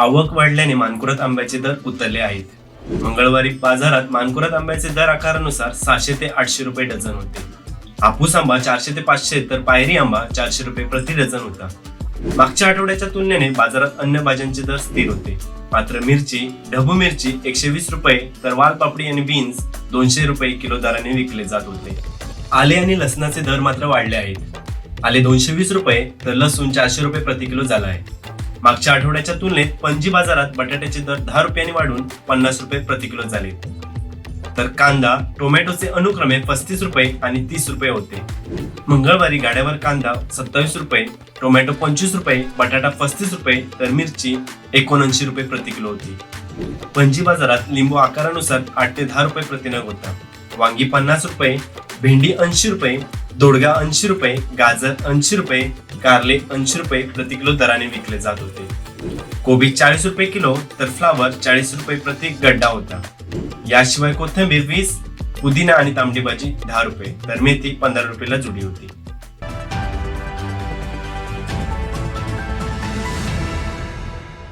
आवक वाढल्याने मानकुरात आंब्याचे दर उतरले आहेत. मंगळवारी बाजारात मानकुरात आंब्याचे दर आकारानुसार सहाशे ते आठशे रुपये डझन होते. हापूस आंबा चारशे ते पाचशे तर पायरी आंबा चारशे रुपये प्रति डझन होता. मागच्या आठवड्याच्या तुलनेने बाजारात अन्य भाज्यांचे दर स्थिर होते. मात्र मिरची ढबू मिरची एकशे वीस रुपये तर वालपापडी आणि बीन्स दोनशे रुपये किलो दराने विकले जात होते. आले आणि लसणाचे दर मात्र वाढले आहेत. आले दोनशे वीस रुपये तर लसूण चारशे रुपये प्रति किलो झाला आहे. मागच्या आठवड्याच्या तुलनेत पणजी बाजारात बटाट्याचे दर दहा रुपयांनी वाढून पन्नास रुपये प्रति किलो झाले. तर कांदा टोमॅटोचे अनुक्रमे पस्तीस रुपये आणि तीस रुपये होते. मंगळवारी गाड्यावर कांदा सत्तावीस रुपये टोमॅटो पंचवीस रुपये बटाटा पस्तीस रुपये तर मिरची एकोणऐंशी रुपये प्रति किलो होती. पणजी बाजारात लिंबू आकारानुसार आठ ते दहा रुपये प्रतिनग होता. वांगी पन्नास रुपये भेंडी ऐंशी रुपये दोडगा ऐंशी रुपये गाजर ऐंशी रुपये कारले ऐंशी रुपये प्रति किलो दराने विकले जात होते. कोबी चाळीस रुपये किलो तर फ्लावर चाळीस रुपये प्रति गड्डा होता. याशिवाय कोथिंबीर वीस पुदिना आणि तांबडी भाजी दहा रुपये तर मेथी पंधरा रुपयाला जुडी होती.